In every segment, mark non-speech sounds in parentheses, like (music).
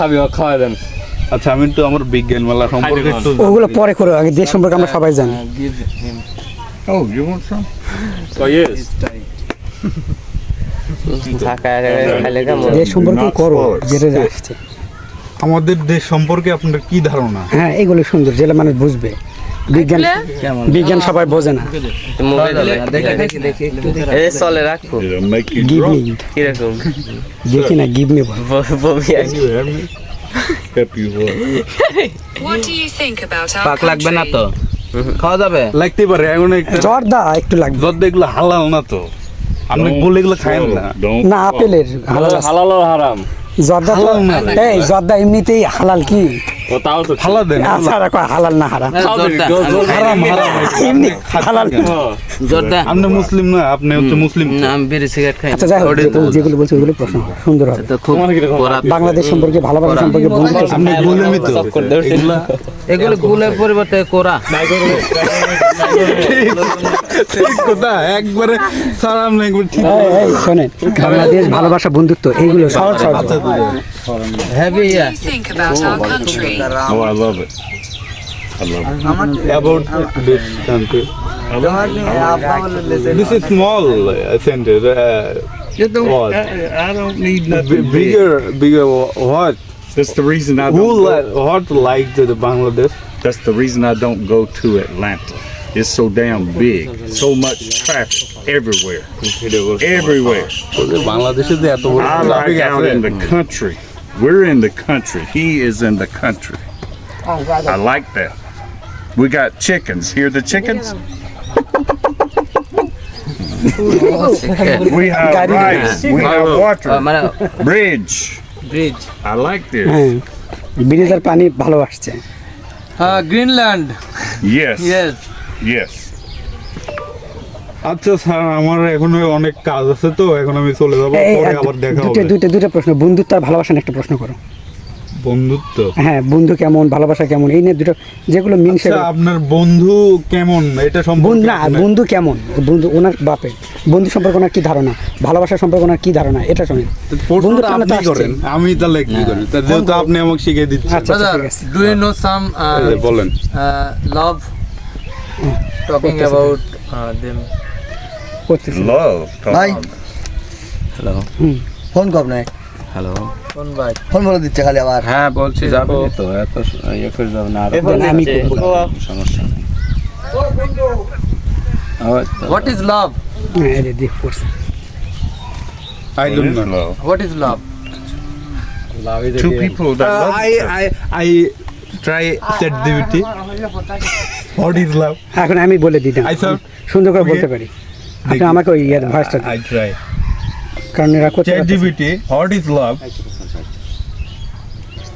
খাবি ও খাওয়া দেন। আচ্ছা আমি তো আমার বিজ্ঞান মেলা সম্পর্কে ওগুলো পরে করো আগে দেশ সম্পর্কে আমরা সবাই জানি। Oh, ইয়েস (laughs) দেশ সম্পর্কে করো যেটা আসছে আমাদের দেশ সম্পর্কে আপনার কি ধারণা? হ্যাঁ এগুলো সুন্দর যেটা মানুষ বুঝবে। বিজ্ঞান বিজ্ঞান সবাই বোঝে না। এ চলে রাখব It'll make you give me কীরকম? দেখি না গিভ মি বমি পাক লাগবে না তো? খাওয়া যাবে? পারে এখন একটা একটু লাগবে। জ্বর দেখলে হালাল না তো। আপনি বলে এগুলো খায়েন না। না আপেলের হালাল হারাম। জর্দা এই জর্দা এমনিতেই হালাল কি? ও তাও তো হালা দেন আচ্ছা রাখো হালাল না হারাম। খাও দেন, জোরদার। জোর- জোর- হারাম হারাম। এমনি হালাল। জর্দা। আপনি মুসলিম না আপনি হচ্ছে মুসলিম। না আমি বিড়ি সিগারেট খাই আচ্ছা যাই হোক যেগুলো বলছো ওগুলো প্রশ্ন সুন্দর হবে। তো খুব করা বাংলাদেশ সম্পর্কে ভালোবাসা সম্পর্কে বন্ধুত্ব আপনি তো। এগুলা এগুলো গুলের পরিবর্তে কোরা। ঠিক কথা একবারে ঠিক শোনেন বাংলাদেশ ভালোবাসা বন্ধুত্ব এইগুলো সহজ সহজ। Heavy What yeah do you think about our country? Oh, I love it. I love it. About this country. This is small uh, center. Uh, what? I don't need B- nothing big. bigger, bigger. What? That's the reason I Who don't. li- what like to the Bangladesh? That's the reason I don't go to Atlanta. It's so damn big. So much traffic everywhere. Everywhere. বাংলাদেশে যে এত বড় I traffic like out আছে। in the country. We're in the country. He is in the country. I like that. We got chickens. Hear the chickens? we have rice. We have water. Bridge. Bridge. I like this. Bridge pani bhalo. Greenland. Yes. Yes. Yes. আচ্ছা sir আমার এখন অনেক কাজ আছে তো এখন আমি চলে যাব পরে আবার দেখা হবে। দুটো দুটো প্রশ্ন বন্ধুত্ব আর ভালোবাসা একটা প্রশ্ন করো। বন্ধুত্ব? হ্যাঁ বন্ধু কেমন ভালোবাসা কেমন এই নিয়ে দুটো যেগুলো মিন আচ্ছা আপনার বন্ধু কেমন? এটা বন্ধু সম্পর্কে না বন্ধু কেমন? বন্ধু ওনার বাপের বন্ধু সম্পর্কে ওনার কি ধারণা? ভালোবাসা সম্পর্কে ওনার কি ধারণা? এটা শোনেন। মানে তো আপনি আসছেই। করেন আমি তাহলে কি করি? যেহেতু আপনি আমাকে শিখিয়ে দিচ্ছেন। আচ্ছা আচ্ছা, ডু ইউ নো সাম বলেন। লাভ টকিং অ্যাবাউট দেম করতেছি Love. ভাই। হ্যালো ফোন কর নাই হ্যালো কোন ভাই। ফোন বলে দিচ্ছে খালি আবার। হ্যাঁ বলছি যাবে। তো এত ইয়ে করে যাবে না। আর আমি সমস্যা নেই। What is love I don't know what is love Two people that love I I I try ChatGPT what is love এখন আমি বলে দিতাম। সুন্দর করে. বলতে পারি। আপনি আমাকে ওই ইয়ার ভয়েসটা আই ট্রাই কারণ এরা করতে ChatGPT what is love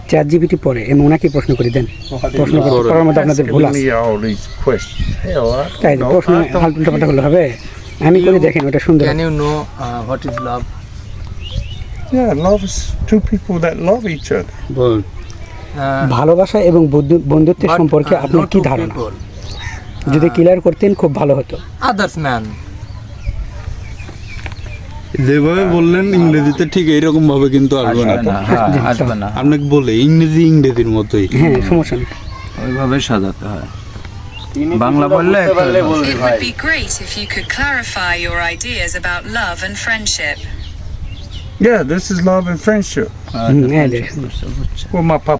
chat পরে আমি ওনাকে প্রশ্ন করে দেন। প্রশ্ন করার মধ্যে আপনাদের ভুল আছে। তাই প্রশ্ন হলে হবে। আমি করে দেখেন ওটা সুন্দর can you know what is love Yeah, love is two people that love each other. বলুন ভালোবাসা এবং বন্ধু- বন্ধুত্বের সম্পর্কে আপনার কি ধারণা? যদি ক্লিয়ার করতেন খুব ভালো হতো। আদার্স ম্যান যেভাবে বললেন ইংরেজিতে ঠিক এইরকম ভাবে কিন্তু আসবে না (laughs) আপনাকে বলে ইংরেজি ইংরেজির মতোই। হ্যাঁ সমস্যা নেই। ওইভাবে সাজাতে হয়। বাংলা বললে ক্লারিফাই